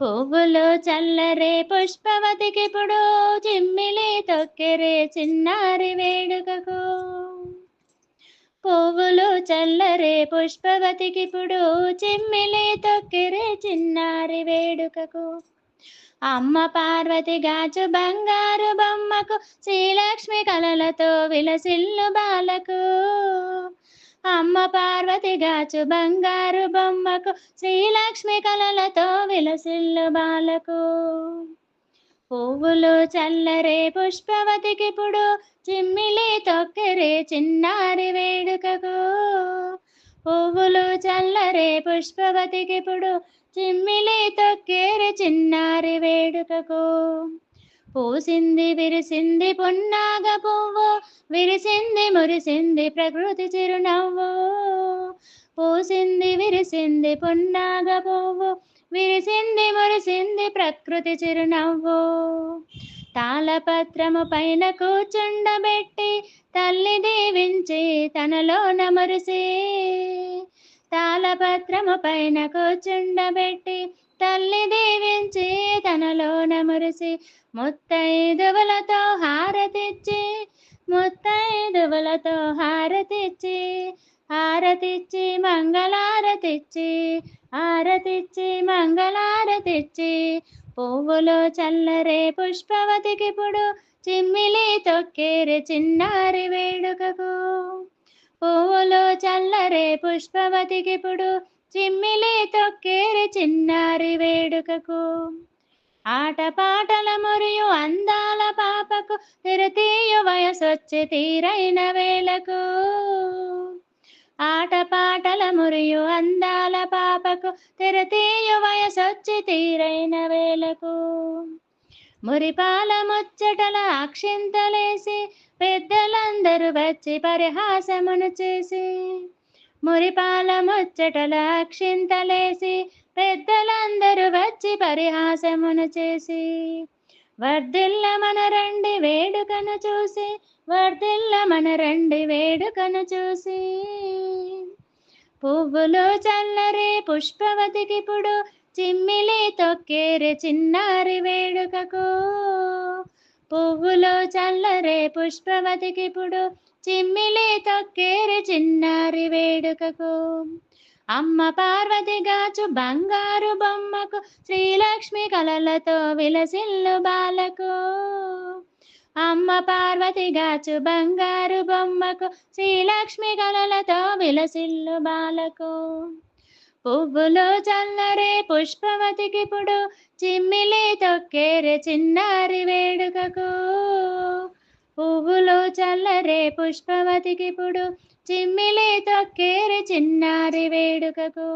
పువ్వులు చల్లరే పుష్పవతికిప్పుడు చిమ్మిలి తొక్కెరే చిన్నారి వేడుకకు. పువ్వులు చల్లరే పుష్పవతికిప్పుడు చిమ్మిలి తొక్కెరే చిన్నారి వేడుకకు. అమ్మ పార్వతి గాజు బంగారు బొమ్మకు శ్రీలక్ష్మి కలలతో విలసిల్లు బాలకు. అమ్మ పార్వతి గాచు బంగారు బొమ్మకు శ్రీలక్ష్మి కలలతో విలసిల్లు బాలకు. పువ్వులు చల్లరే పుష్పవతికిప్పుడు చిమ్మిలి తొక్కరే చిన్నారి వేడుకకు. పువ్వులు చల్లరే పుష్పవతికిప్పుడు చిమ్మిలి తొక్కేరే చిన్నారి వేడుకకు. పూసింది విరిసింది పున్నాగ పువ్వు విరిసింది మురిసింది ప్రకృతి చిరునవ్వు. పూసింది విరిసింది పున్నాగ పువ్వు విరిసింది మురిసింది ప్రకృతి చిరునవ్వు. తాళపత్రము పైన కూర్చుండబెట్టి తల్లి దీవించి తనలోన మురిసి. తాళపత్రము పైన కూర్చుండబెట్టి తల్లి దీవించి తనలోన మురిసి ముత్తైదువులతో హారతిచ్చి ముత్తైదువులతో హారతిచ్చి హారతిచ్చి మంగళారతిచ్చి హారతిచ్చి మంగళారతిచ్చి. పువ్వులు చల్లరే పుష్పవతికిప్పుడు చిమ్మిలి తొక్కేరే చిన్నారి వేడుకకు. పువ్వులు చల్లరే పుష్పవతికిప్పుడు చిమ్మిలి తొక్కేరే చిన్న ఆటపాటల మురియు అందాల పాపకు తిరతీయు వయసొచ్చి తీరైన వేళకు. ఆటపాటల మురియు అందాల పాపకు తిరతీయు వయసొచ్చి తీరైన వేళకు. మురిపాల ముచ్చటల అక్షింతలేసి పెద్దలందరూ వచ్చి పరిహాసమును చేసి మురిపాల ముచ్చటల అక్షింతలేసి పెద్దలందరూ వచ్చి పరిహాసమును చేసి వర్ధిల్ల మన రండి వేడుకను చూసి వర్ధిల్ల మన రండి వేడుకను చూసి. పువ్వులు చల్లరే పుష్పవతికిప్పుడు చిమ్మిలి తొక్కేరే చిన్నారి వేడుకకు. పువ్వులు చల్లరే పుష్పవతికిప్పుడు చిమ్మిలి తొక్కేరే చిన్నారి వేడుకకు. అమ్మ పార్వతి గాచు బంగారు బొమ్మకు శ్రీలక్ష్మి కలలతో విలసిల్లు బాలకు. అమ్మ పార్వతి గాచు బంగారు బొమ్మకు శ్రీలక్ష్మి కలలతో విలసిల్లు బాలకు. పువ్వులు చల్లరే పుష్పవతికిప్పుడు చిమ్మిలి తొక్కేరే చిన్నారి వేడుకకు. చల్లరే పుష్పవతికిప్పుడు చిమ్మిలి తొక్కేరే చిన్నారి వేడుకకు.